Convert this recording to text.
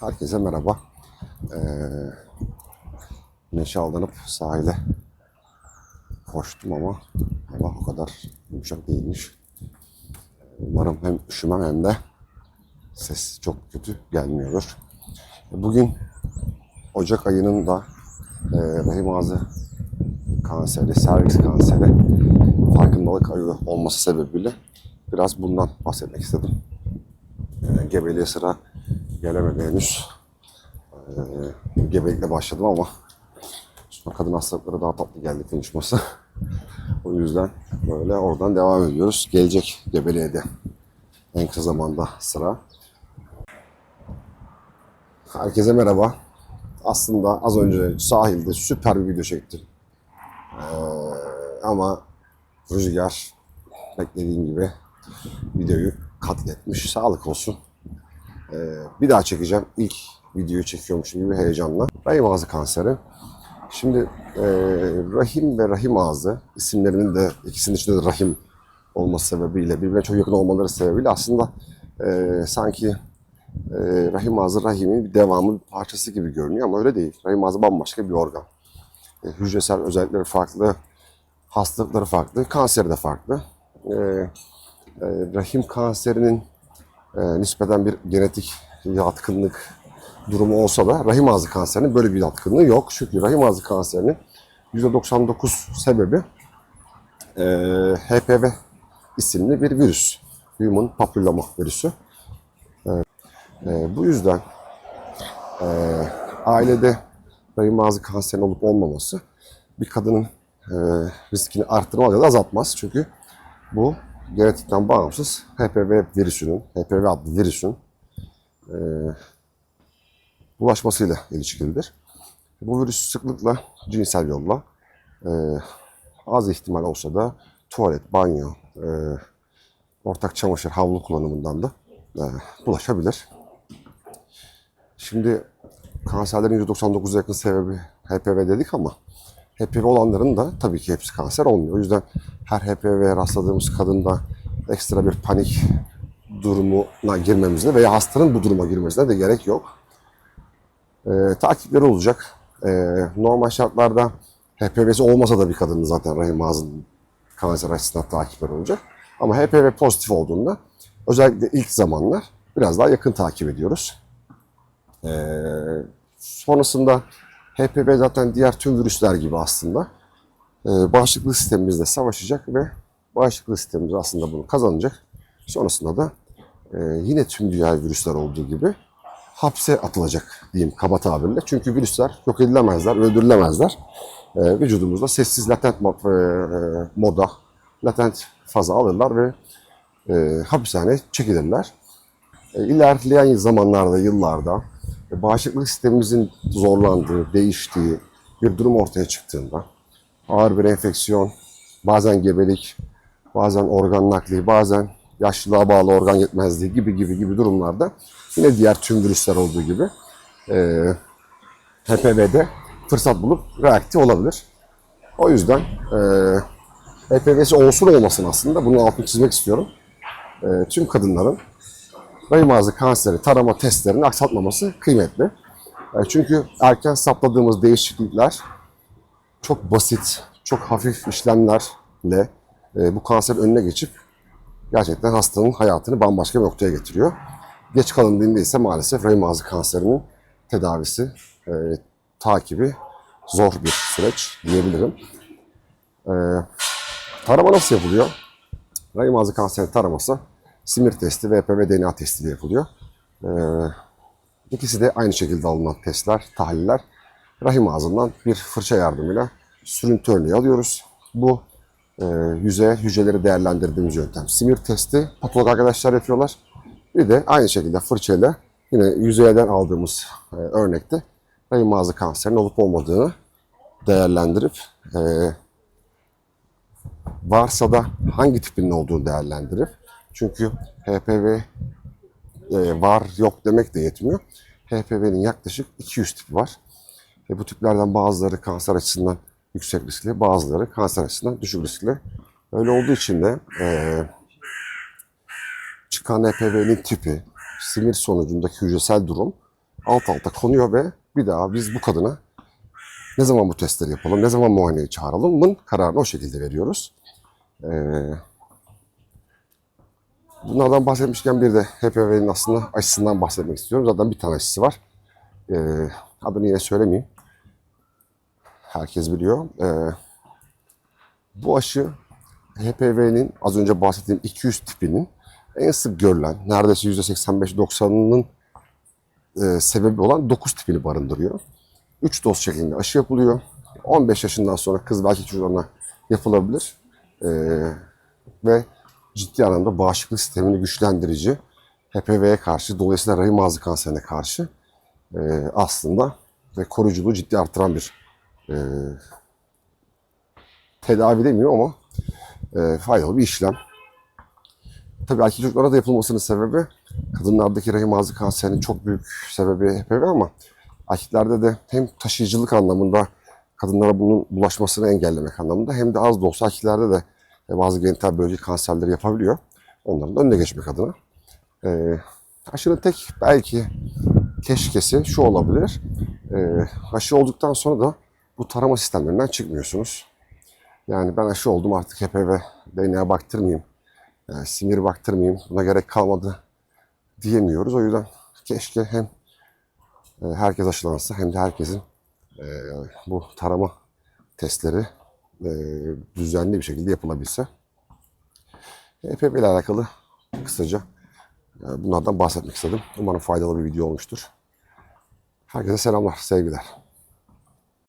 Herkese merhaba. Ee, neşe aldanıp sahile koştum ama hava o kadar yumuşak değilmiş. Umarım hem üşümem hem de ses çok kötü gelmiyordur. Bugün Ocak ayının da e, rahim ağzı kanseri, servis kanseri farkındalık ayı olması sebebiyle biraz bundan bahsetmek istedim. E, gebeliğe sıra gelemedi henüz. E, gebelikle başladım ama sonra kadın hastalıkları daha tatlı geldi konuşması. o yüzden böyle oradan devam ediyoruz. Gelecek gebeliğe de en kısa zamanda sıra. Herkese merhaba. Aslında az önce sahilde süper bir video çektim. Ee, ama rüzgar beklediğim gibi videoyu katletmiş. Sağlık olsun. Ee, bir daha çekeceğim. İlk videoyu çekiyormuşum gibi heyecanla. Rahim ağzı kanseri. Şimdi e, rahim ve rahim ağzı isimlerinin de ikisinin içinde de rahim olması sebebiyle birbirine çok yakın olmaları sebebiyle aslında e, sanki e, rahim ağzı rahimin bir devamı, bir parçası gibi görünüyor ama öyle değil. Rahim ağzı bambaşka bir organ. E, hücresel özellikleri farklı, hastalıkları farklı, kanseri de farklı. E, e, rahim kanserinin e, nispeten bir genetik yatkınlık durumu olsa da rahim ağzı kanserinin böyle bir yatkınlığı yok. Çünkü rahim ağzı kanserinin %99 sebebi e, HPV isimli bir virüs. Human Papilloma virüsü. E, bu yüzden e, ailede rahim ağzı kanserinin olup olmaması bir kadının e, riskini arttırmaz ya da azaltmaz. Çünkü bu genetikten bağımsız HPV virüsünün, HPV adlı virüsün e, bulaşmasıyla ilişkilidir. Bu virüs sıklıkla cinsel yolla e, az ihtimal olsa da tuvalet, banyo, e, ortak çamaşır, havlu kullanımından da e, bulaşabilir. Şimdi kanserlerin %99'a yakın sebebi HPV dedik ama HPV olanların da tabii ki hepsi kanser olmuyor. O yüzden her HPV rastladığımız kadında ekstra bir panik durumuna girmemize veya hastanın bu duruma girmesine de gerek yok. Ee, takipleri olacak. Ee, normal şartlarda HPV'si olmasa da bir kadının zaten rahim ağzının kanser açısından takipleri olacak. Ama HPV pozitif olduğunda özellikle ilk zamanlar biraz daha yakın takip ediyoruz. Ee, sonrasında HPV zaten diğer tüm virüsler gibi aslında e, bağışıklık sistemimizle savaşacak ve bağışıklık sistemimiz aslında bunu kazanacak. Sonrasında da e, yine tüm diğer virüsler olduğu gibi hapse atılacak diyeyim kaba tabirle. Çünkü virüsler yok edilemezler, öldürülemezler. E, vücudumuzda sessiz latent mo- e, moda, latent faza alırlar ve e, hapishaneye çekilirler. E, ilerleyen zamanlarda, yıllarda e, bağışıklık sistemimizin zorlandığı, değiştiği bir durum ortaya çıktığında ağır bir enfeksiyon, bazen gebelik, bazen organ nakli, bazen yaşlılığa bağlı organ yetmezliği gibi gibi gibi durumlarda yine diğer tüm virüsler olduğu gibi e, HPV'de fırsat bulup reaktif olabilir. O yüzden e, HPV'si olsun olmasın aslında bunun altını çizmek istiyorum. E, tüm kadınların rahim ağzı kanseri tarama testlerini aksatmaması kıymetli. E, çünkü erken saptadığımız değişiklikler çok basit, çok hafif işlemlerle e, bu kanser önüne geçip gerçekten hastanın hayatını bambaşka bir noktaya getiriyor. Geç kalındığında ise maalesef rahim ağzı kanserinin tedavisi, e, takibi zor bir süreç diyebilirim. Tarama nasıl yapılıyor? Rahim ağzı kanseri taraması simir testi ve HPV DNA testiyle yapılıyor. E, ikisi de aynı şekilde alınan testler, tahliller. Rahim ağzından bir fırça yardımıyla sürüntü örneği alıyoruz. Bu e, yüzeye hücreleri değerlendirdiğimiz yöntem. Simir testi patolog arkadaşlar yapıyorlar. Bir de aynı şekilde fırçayla yine yüzeyden aldığımız e, örnekte rahim ağzı kanserinin olup olmadığını değerlendirip e, varsa da hangi tipinin olduğunu değerlendirip çünkü HPV e, var yok demek de yetmiyor. HPV'nin yaklaşık 200 tipi var. Ve bu tiplerden bazıları kanser açısından yüksek riskli, bazıları kanser açısından düşük riskli. Öyle olduğu için de e, çıkan HPV'nin tipi, simir sonucundaki hücresel durum alt alta konuyor ve bir daha biz bu kadına ne zaman bu testleri yapalım, ne zaman muayeneye çağıralımın kararını o şekilde veriyoruz. Ee, bunlardan bahsetmişken bir de HPV'nin aslında aşısından bahsetmek istiyorum. Zaten bir tane aşısı var. Ee, adını yine söylemeyeyim. Herkes biliyor. Ee, bu aşı HPV'nin az önce bahsettiğim 200 tipinin en sık görülen, neredeyse %85-90'ının e, sebebi olan 9 tipini barındırıyor. 3 doz şeklinde aşı yapılıyor. 15 yaşından sonra kız ve erkek çocuklarına yapılabilir. E, ve ciddi anlamda bağışıklık sistemini güçlendirici, HPV'ye karşı, dolayısıyla rahim ağzı kanserine karşı e, aslında ve koruyuculuğu ciddi artıran bir e, tedavi demiyor ama e, faydalı bir işlem. Tabii erkek çocuklara da yapılmasının sebebi kadınlardaki rahim ağzı kanserinin çok büyük sebebi HPV ama erkeklerde de hem taşıyıcılık anlamında kadınlara bunun bulaşmasını engellemek anlamında hem de az da olsa erkeklerde de bazı genital bölge kanserleri yapabiliyor. Onların önüne geçmek adına. E, aşının tek belki keşkesi şu olabilir. E, aşı olduktan sonra da bu tarama sistemlerinden çıkmıyorsunuz. Yani ben aşı oldum artık HPV DNA baktırmayayım, e, simir baktırmayayım, buna gerek kalmadı diyemiyoruz. O yüzden keşke hem e, herkes aşılansa hem de herkesin e, bu tarama testleri e, düzenli bir şekilde yapılabilse. HPV ile alakalı kısaca e, bunlardan bahsetmek istedim. Umarım faydalı bir video olmuştur. Herkese selamlar, sevgiler.